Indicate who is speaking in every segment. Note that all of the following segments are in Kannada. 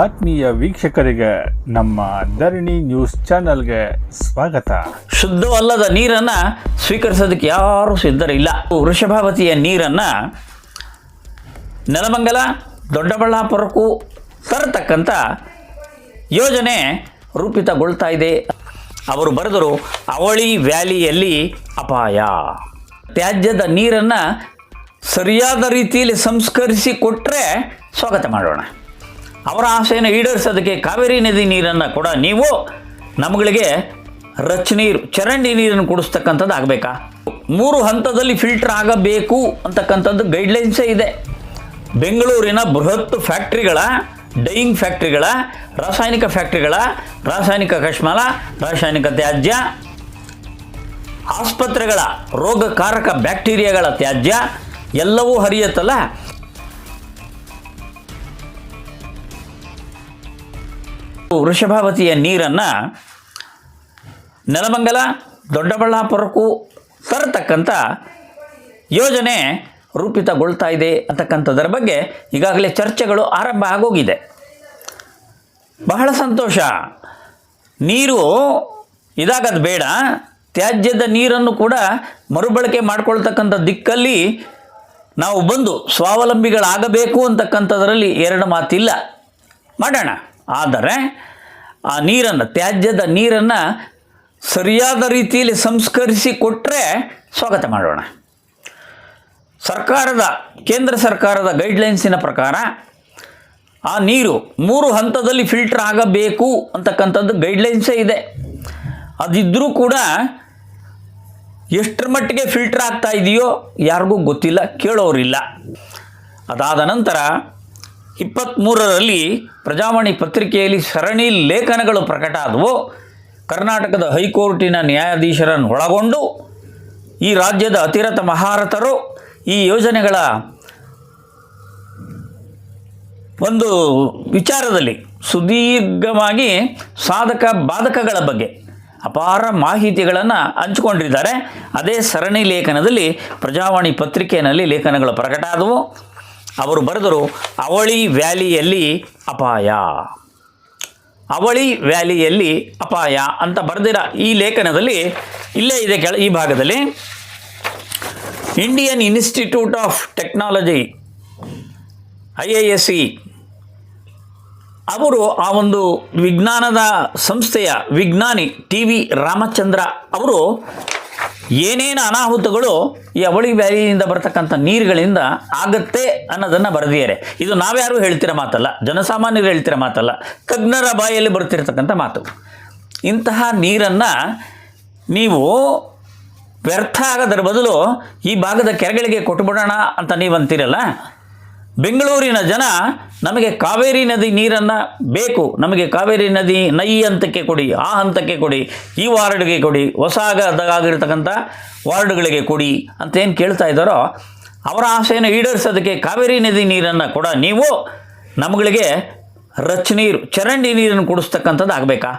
Speaker 1: ಆತ್ಮೀಯ ವೀಕ್ಷಕರಿಗೆ ನಮ್ಮ ಧರಣಿ ನ್ಯೂಸ್ ಚಾನೆಲ್ಗೆ ಸ್ವಾಗತ.
Speaker 2: ಶುದ್ಧವಲ್ಲದ ನೀರನ್ನು ಸ್ವೀಕರಿಸೋದಕ್ಕೆ ಯಾರೂ ಸಿದ್ಧರಿಲ್ಲ. ವೃಷಭಾವತಿಯ ನೀರನ್ನು ನೆಲಮಂಗಲ, ದೊಡ್ಡಬಳ್ಳಾಪುರಕ್ಕೂ ತರತಕ್ಕಂಥ ಯೋಜನೆ ರೂಪಿತಗೊಳ್ತಾ ಇದೆ. ಅವರು ಬರೆದರು, ಅವಳಿ ವ್ಯಾಲಿಯಲ್ಲಿ ಅಪಾಯ. ತ್ಯಾಜ್ಯದ ನೀರನ್ನು ಸರಿಯಾದ ರೀತಿಯಲ್ಲಿ ಸಂಸ್ಕರಿಸಿ ಕೊಟ್ಟರೆ ಸ್ವಾಗತ ಮಾಡೋಣ. ಅವರ ಆಸೆಯನ್ನು ಈಡೇರಿಸೋದಕ್ಕೆ ಕಾವೇರಿ ನದಿ ನೀರನ್ನು ಕೂಡ ನೀವು ನಮ್ಗಳಿಗೆ ರಚ್ ನೀರು, ಚರಂಡಿ ನೀರನ್ನು ಕುಡಿಸ್ತಕ್ಕಂಥದ್ದು ಆಗಬೇಕಾ? ಮೂರು ಹಂತದಲ್ಲಿ ಫಿಲ್ಟರ್ ಆಗಬೇಕು ಅಂತಕ್ಕಂಥದ್ದು ಗೈಡ್ಲೈನ್ಸೇ ಇದೆ. ಬೆಂಗಳೂರಿನ ಬೃಹತ್ ಫ್ಯಾಕ್ಟ್ರಿಗಳ ಡೈಯಿಂಗ್ ಫ್ಯಾಕ್ಟ್ರಿಗಳ ರಾಸಾಯನಿಕ ಫ್ಯಾಕ್ಟ್ರಿಗಳ ರಾಸಾಯನಿಕ ಕಶ್ಮಲ ರಾಸಾಯನಿಕ ತ್ಯಾಜ್ಯ, ಆಸ್ಪತ್ರೆಗಳ ರೋಗಕಾರಕ ಬ್ಯಾಕ್ಟೀರಿಯಾಗಳ ತ್ಯಾಜ್ಯ, ಎಲ್ಲವೂ ಹರಿಯುತ್ತಲ್ಲ? ವೃಷಭಾವತಿಯ ನೀರನ್ನು ನೆಲಮಂಗಲ, ದೊಡ್ಡಬಳ್ಳಾಪುರಕ್ಕೂ ತರತಕ್ಕಂಥ ಯೋಜನೆ ರೂಪಿತಗೊಳ್ತಾ ಇದೆ ಅಂತಕ್ಕಂಥದ್ರ ಬಗ್ಗೆ ಈಗಾಗಲೇ ಚರ್ಚೆಗಳು ಆರಂಭ ಆಗೋಗಿದೆ. ಬಹಳ ಸಂತೋಷ. ನೀರು ಇದಾಗದು ಬೇಡ. ತ್ಯಾಜ್ಯದ ನೀರನ್ನು ಕೂಡ ಮರುಬಳಕೆ ಮಾಡ್ಕೊಳ್ತಕ್ಕಂಥ ದಿಕ್ಕಲ್ಲಿ ನಾವು ಬಂದು ಸ್ವಾವಲಂಬಿಗಳಾಗಬೇಕು ಅಂತಕ್ಕಂಥದ್ರಲ್ಲಿ ಎರಡು ಮಾತಿಲ್ಲ. ಮಾಡೋಣ. ಆದರೆ ಆ ನೀರನ್ನು, ತ್ಯಾಜ್ಯದ ನೀರನ್ನು ಸರಿಯಾದ ರೀತಿಯಲ್ಲಿ ಸಂಸ್ಕರಿಸಿ ಕೊಟ್ಟರೆ ಸ್ವಾಗತ ಮಾಡೋಣ. ಸರ್ಕಾರದ, ಕೇಂದ್ರ ಸರ್ಕಾರದ ಗೈಡ್ಲೈನ್ಸಿನ ಪ್ರಕಾರ ಆ ನೀರು ಮೂರು ಹಂತದಲ್ಲಿ ಫಿಲ್ಟರ್ ಆಗಬೇಕು ಅಂತಕ್ಕಂಥದ್ದು ಗೈಡ್ಲೈನ್ಸೇ ಇದೆ. ಅದಿದ್ದರೂ ಕೂಡ ಎಷ್ಟರ ಮಟ್ಟಿಗೆ ಫಿಲ್ಟರ್ ಆಗ್ತಾ ಇದೆಯೋ ಯಾರಿಗೂ ಗೊತ್ತಿಲ್ಲ, ಕೇಳೋರಿಲ್ಲ. ಅದಾದ ನಂತರ ಇಪ್ಪತ್ತ್ಮೂರರಲ್ಲಿ ಪ್ರಜಾವಾಣಿ ಪತ್ರಿಕೆಯಲ್ಲಿ ಸರಣಿ ಲೇಖನಗಳು ಪ್ರಕಟ ಆದವು. ಕರ್ನಾಟಕದ ಹೈಕೋರ್ಟಿನ ನ್ಯಾಯಾಧೀಶರನ್ನು ಒಳಗೊಂಡು ಈ ರಾಜ್ಯದ ಅತಿರತ ಮಹಾರಥರು ಈ ಯೋಜನೆಗಳ ಒಂದು ವಿಚಾರದಲ್ಲಿ ಸುದೀರ್ಘವಾಗಿ ಸಾಧಕ ಬಾಧಕಗಳ ಬಗ್ಗೆ ಅಪಾರ ಮಾಹಿತಿಗಳನ್ನು ಹಂಚಿಕೊಂಡಿದ್ದಾರೆ. ಅದೇ ಸರಣಿ ಲೇಖನದಲ್ಲಿ ಪ್ರಜಾವಾಣಿ ಪತ್ರಿಕೆಯಲ್ಲಿ ಲೇಖನಗಳು ಪ್ರಕಟ ಆದವು. ಅವರು ಬರೆದರು, ಅವಳಿ ವ್ಯಾಲಿಯಲ್ಲಿ ಅಪಾಯ. ಅವಳಿ ವ್ಯಾಲಿಯಲ್ಲಿ ಅಪಾಯ ಅಂತ ಬರೆದಿರ ಈ ಲೇಖನದಲ್ಲಿ. ಇಲ್ಲೇ ಇದೆ ಕೆಳ, ಈ ಭಾಗದಲ್ಲಿ. Indian Institute of Technology, I I S C ಅವರು ಆ ಒಂದು ವಿಜ್ಞಾನದ ಸಂಸ್ಥೆಯ ವಿಜ್ಞಾನಿ ಟಿ ವಿ ರಾಮಚಂದ್ರ ಅವರು ಏನೇನು ಅನಾಹುತಗಳು ಈ ಅವಳಿ ವ್ಯಾಲಿಯಿಂದ ಬರತಕ್ಕಂಥ ನೀರುಗಳಿಂದ ಆಗತ್ತೆ ಅನ್ನೋದನ್ನು ಬರೆದಿದ್ದಾರೆ. ಇದು ನಾವ್ಯಾರು ಹೇಳ್ತಿರೋ ಮಾತಲ್ಲ, ಜನಸಾಮಾನ್ಯರು ಹೇಳ್ತಿರೋ ಮಾತಲ್ಲ ತಜ್ಞರ ಬಾಯಲ್ಲಿ ಬರ್ತಿರ್ತಕ್ಕಂಥ ಮಾತು. ಇಂತಹ ನೀರನ್ನು ನೀವು ವ್ಯರ್ಥ ಆಗೋದ್ರ ಬದಲು ಈ ಭಾಗದ ಕೆರೆಗಳಿಗೆ ಕೊಟ್ಟುಬಿಡೋಣ ಅಂತ ನೀವು ಅಂತೀರಲ್ಲ? ಬೆಂಗಳೂರಿನ ಜನ ನಮಗೆ ಕಾವೇರಿ ನದಿ ನೀರನ್ನು ಬೇಕು. ನಮಗೆ ಕಾವೇರಿ ನದಿ ನೈ ಹಂತಕ್ಕೆ ಕೊಡಿ, ಆ ಹಂತಕ್ಕೆ ಕೊಡಿ, ಈ ವಾರ್ಡ್ಗೆ ಕೊಡಿ, ಹೊಸ ಆಗಿರ್ತಕ್ಕಂಥ ವಾರ್ಡ್ಗಳಿಗೆ ಕೊಡಿ ಅಂತ ಏನು ಕೇಳ್ತಾ ಇದ್ದಾರೋ ಅವರ ಆಸೆಯನ್ನು ಈಡೇರಿಸೋದಕ್ಕೆ ಕಾವೇರಿ ನದಿ ನೀರನ್ನು ಕೂಡ. ನೀವು ನಮ್ಗಳಿಗೆ ರಚ್ ನೀರು, ಚರಂಡಿ ನೀರನ್ನು ಕುಡಿಸ್ತಕ್ಕಂಥದ್ದು ಆಗಬೇಕಾ?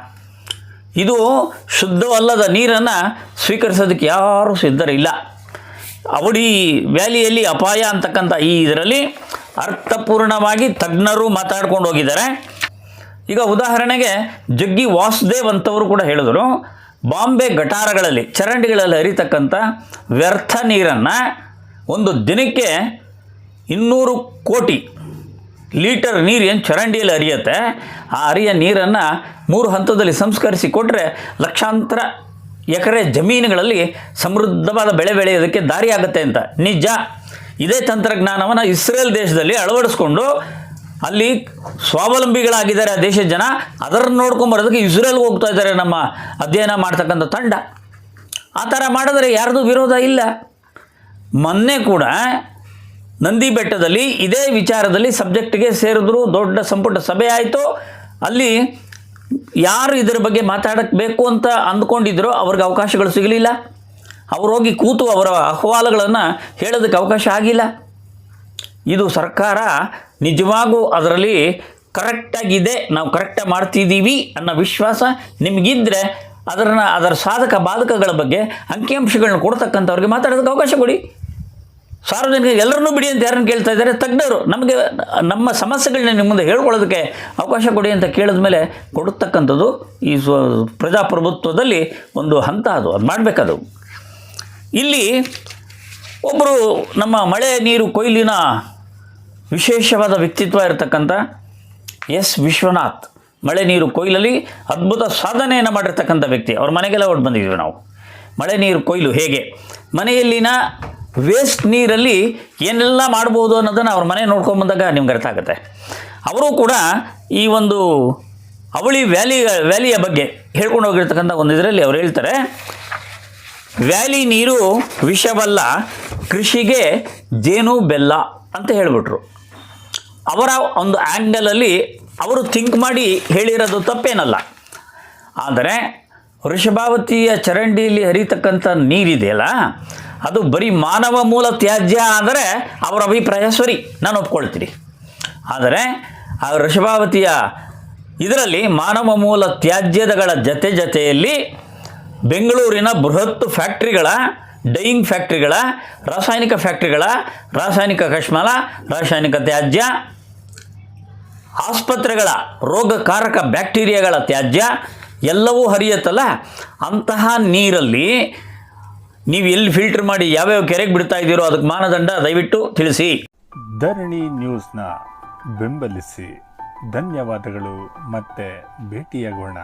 Speaker 2: ಇದು ಶುದ್ಧವಲ್ಲದ ನೀರನ್ನು ಸ್ವೀಕರಿಸೋದಕ್ಕೆ ಯಾರೂ ಸಿದ್ಧರಿಲ್ಲ. ಅವಡಿ ವ್ಯಾಲಿಯಲ್ಲಿ ಅಪಾಯ ಅಂತಕ್ಕಂಥ ಈ ಇದರಲ್ಲಿ ಅರ್ಥಪೂರ್ಣವಾಗಿ ತಜ್ಞರು ಮಾತಾಡ್ಕೊಂಡು ಹೋಗಿದ್ದಾರೆ. ಈಗ ಉದಾಹರಣೆಗೆ ಜಗ್ಗಿ ವಾಸುದೇವ್ ಅಂತವರು ಕೂಡ ಹೇಳಿದರು, ಬಾಂಬೆ ಗಟಾರಗಳಲ್ಲಿ, ಚರಂಡಿಗಳಲ್ಲಿ ಹರಿತಕ್ಕಂಥ ವ್ಯರ್ಥ ನೀರನ್ನು ಒಂದು ದಿನಕ್ಕೆ ಇನ್ನೂರು ಕೋಟಿ ಲೀಟರ್ ನೀರು ಏನು ಚರಂಡಿಯಲ್ಲಿ ಹರಿಯುತ್ತೆ, ಆ ಹರಿಯ ನೀರನ್ನು ಮೂರು ಹಂತದಲ್ಲಿ ಸಂಸ್ಕರಿಸಿ ಕೊಟ್ಟರೆ ಲಕ್ಷಾಂತರ ಎಕರೆ ಜಮೀನುಗಳಲ್ಲಿ ಸಮೃದ್ಧವಾದ ಬೆಳೆ ಬೆಳೆಯೋದಕ್ಕೆ ದಾರಿ ಆಗುತ್ತೆ ಅಂತ. ನಿಜ. ಇದೇ ತಂತ್ರಜ್ಞಾನವನ್ನು ಇಸ್ರೇಲ್ ದೇಶದಲ್ಲಿ ಅಳವಡಿಸ್ಕೊಂಡು ಅಲ್ಲಿ ಸ್ವಾವಲಂಬಿಗಳಾಗಿದ್ದಾರೆ ಆ ದೇಶದ ಜನ. ಅದನ್ನು ನೋಡ್ಕೊಂಬರೋದಕ್ಕೆ ಇಸ್ರೇಲ್ ಹೋಗ್ತಾ ಇದ್ದಾರೆ ನಮ್ಮ ಅಧ್ಯಯನ ಮಾಡ್ತಕ್ಕಂಥ ತಂಡ. ಆ ಥರ ಮಾಡಿದ್ರೆ ಯಾರ್ದು ವಿರೋಧ ಇಲ್ಲ. ಮೊನ್ನೆ ಕೂಡ ನಂದಿ ಬೆಟ್ಟದಲ್ಲಿ ಇದೇ ವಿಚಾರದಲ್ಲಿ ಸಬ್ಜೆಕ್ಟ್ಗೆ ಸೇರಿದ್ರು. ದೊಡ್ಡ ಸಂಪುಟ ಸಭೆ ಆಯಿತು. ಅಲ್ಲಿ ಯಾರು ಇದರ ಬಗ್ಗೆ ಮಾತಾಡಕ್ಕೆ ಬೇಕು ಅಂತ ಅಂದ್ಕೊಂಡಿದ್ರು ಅವ್ರಿಗೆ ಅವಕಾಶಗಳು ಸಿಗಲಿಲ್ಲ. ಅವ್ರು ಹೋಗಿ ಕೂತು ಅವರ ಅಹವಾಲುಗಳನ್ನು ಹೇಳೋದಕ್ಕೆ ಅವಕಾಶ ಆಗಿಲ್ಲ. ಇದು ಸರ್ಕಾರ ನಿಜವಾಗೂ ಅದರಲ್ಲಿ ಕರೆಕ್ಟಾಗಿದೆ ನಾವು ಕರೆಕ್ಟಾಗಿ ಮಾಡ್ತಿದ್ದೀವಿ ಅನ್ನೋ ವಿಶ್ವಾಸ ನಿಮಗಿದ್ದರೆ ಅದನ್ನು ಅದರ ಸಾಧಕ ಬಾಧಕಗಳ ಬಗ್ಗೆ ಅಂಕಿಅಂಶಗಳನ್ನ ಕೊಡ್ತಕ್ಕಂಥವ್ರಿಗೆ ಮಾತಾಡೋದಕ್ಕೆ ಅವಕಾಶ ಕೊಡಿ. ಸಾರ್ವಜನಿಕ ಎಲ್ಲರನ್ನೂ ಬಿಡಿ ಅಂತ ಯಾರನ್ನು ಕೇಳ್ತಾ ಇದ್ದಾರೆ, ತಜ್ಞರು, ನಮಗೆ ನಮ್ಮ ಸಮಸ್ಯೆಗಳನ್ನ ನಿಮ್ಮ ಮುಂದೆ ಹೇಳ್ಕೊಳ್ಳೋದಕ್ಕೆ ಅವಕಾಶ ಕೊಡಿ ಅಂತ ಕೇಳಿದ ಮೇಲೆ ಕೊಡತಕ್ಕಂಥದ್ದು ಈ ಪ್ರಜಾಪ್ರಭುತ್ವದಲ್ಲಿ ಒಂದು ಹಂತ ಅದು ಅದು ಮಾಡಬೇಕದು. ಇಲ್ಲಿ ಒಬ್ಬರು ನಮ್ಮ ಮಳೆ ನೀರು ಕೊಯ್ಲಿನ ವಿಶೇಷವಾದ ವ್ಯಕ್ತಿತ್ವ ಇರತಕ್ಕಂಥ ಎಸ್ ವಿಶ್ವನಾಥ್. ಮಳೆ ನೀರು ಕೊಯ್ಲಲ್ಲಿ ಅದ್ಭುತ ಸಾಧನೆಯನ್ನು ಮಾಡಿರ್ತಕ್ಕಂಥ ವ್ಯಕ್ತಿ. ಅವ್ರ ಮನೆಗೆಲ್ಲ ಹೊಟ್ಟು ಬಂದಿದ್ದೀವಿ ನಾವು. ಮಳೆ ನೀರು ಕೊಯ್ಲು ಹೇಗೆ? ಮನೆಯಲ್ಲಿನ ವೇಸ್ಟ್ ನೀರಲ್ಲಿ ಏನೆಲ್ಲ ಮಾಡ್ಬೋದು ಅನ್ನೋದನ್ನು ಅವ್ರ ಮನೆ ನೋಡ್ಕೊಂಬಂದಾಗ ನಿಮ್ಗೆ ಅರ್ಥ ಆಗುತ್ತೆ. ಅವರು ಕೂಡ ಈ ಒಂದು ಅವಳಿ ವ್ಯಾಲಿ ವ್ಯಾಲಿಯ ಬಗ್ಗೆ ಹೇಳ್ಕೊಂಡು ಹೋಗಿರ್ತಕ್ಕಂಥ ಒಂದು ಇದರಲ್ಲಿ ಅವ್ರು ಹೇಳ್ತಾರೆ ವ್ಯಾಲಿ ನೀರು ವಿಷವಲ್ಲ, ಕೃಷಿಗೆ ಜೇನು ಬೆಲ್ಲ ಅಂತ ಹೇಳಿಬಿಟ್ರು. ಅವರ ಒಂದು ಆ್ಯಂಗಲಲ್ಲಿ ಅವರು ಥಿಂಕ್ ಮಾಡಿ ಹೇಳಿರೋದು ತಪ್ಪೇನಲ್ಲ. ಆದರೆ ವೃಷಭಾವತಿಯ ಚರಂಡಿಯಲ್ಲಿ ಹರಿತಕ್ಕಂಥ ನೀರಿದೆಯಲ್ಲ, ಅದು ಬರೀ ಮಾನವ ಮೂಲ ತ್ಯಾಜ್ಯ ಆದರೆ ಅವರ ಅಭಿಪ್ರಾಯ ಸರಿ, ನಾನು ಒಪ್ಕೊಳ್ತೀನಿ. ಆದರೆ ಆ ವೃಷಭಾವತಿಯ ಇದರಲ್ಲಿ ಮಾನವ ಮೂಲ ತ್ಯಾಜ್ಯದಗಳ ಜತೆ ಜತೆಯಲ್ಲಿ ಬೆಂಗಳೂರಿನ ಬೃಹತ್ ಫ್ಯಾಕ್ಟ್ರಿಗಳ, ಡೈಯಿಂಗ್ ಫ್ಯಾಕ್ಟ್ರಿಗಳ, ರಾಸಾಯನಿಕ ಫ್ಯಾಕ್ಟ್ರಿಗಳ, ರಾಸಾಯನಿಕ ಕಶ್ಮಲ ರಾಸಾಯನಿಕ ತ್ಯಾಜ್ಯ, ಆಸ್ಪತ್ರೆಗಳ, ರೋಗಕಾರಕ ಬ್ಯಾಕ್ಟೀರಿಯಾಗಳ ತ್ಯಾಜ್ಯ, ಎಲ್ಲವೂ ಹರಿಯುತ್ತಲ್ಲ? ಅಂತಹ ನೀರಲ್ಲಿ ನೀವು ಎಲ್ಲಿ ಫಿಲ್ಟರ್ ಮಾಡಿ ಯಾವ್ಯಾವ ಕೆರೆಗೆ ಬಿಡ್ತಾ ಇದ್ದೀರೋ ಅದಕ್ಕೆ ಮಾನದಂಡ ದಯವಿಟ್ಟು ತಿಳಿಸಿ.
Speaker 1: ಧರಣಿ ನ್ಯೂಸ್ನ ಬೆಂಬಲಿಸಿ. ಧನ್ಯವಾದಗಳು. ಮತ್ತೆ ಭೇಟಿಯಾಗೋಣ.